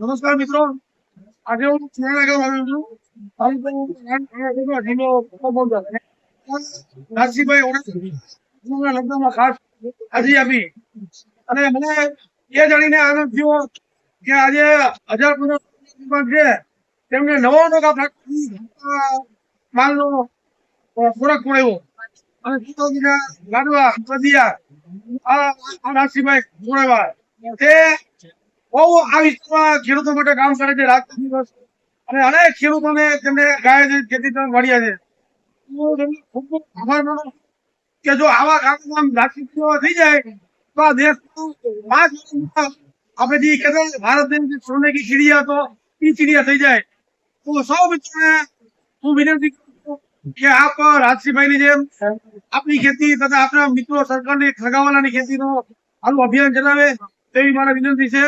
નમસ્કાર મિત્રો. આજે હું ગામ આવ્યો છું. તેમને નવો ફેક્ટરી માલનો ખોરાક ખવડાવ્યો અને લાડવા કદિયા આ આ જોડાવા. તે બહુ આ વિસ્તારમાં ખેડૂતો માટે કામ કરે છે રાત દિવસ. અને અનેક ખેડૂતોને તેમને ગાય છે, ખેતી તરફ છે. ખૂબ આભાર માનું કે જો આવા કામમાં રાજકીય થઈ જાય, તો આ દેશ આપણે જે કહેતા ભારત દેશ સોને કી ચીડિયા તો એ ચીડિયા થઈ જાય. તો સૌ મિત્રોને હું વિનંતી કે આપ રાજસિંહભાઈની જેમ આપની ખેતી તથા આપણા મિત્રો સરકારની ખગાવાલાની ખેતીનો આનું અભિયાન ચલાવે, તેવી મારા વિનંતી છે.